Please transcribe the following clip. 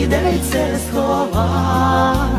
сідальце сховала.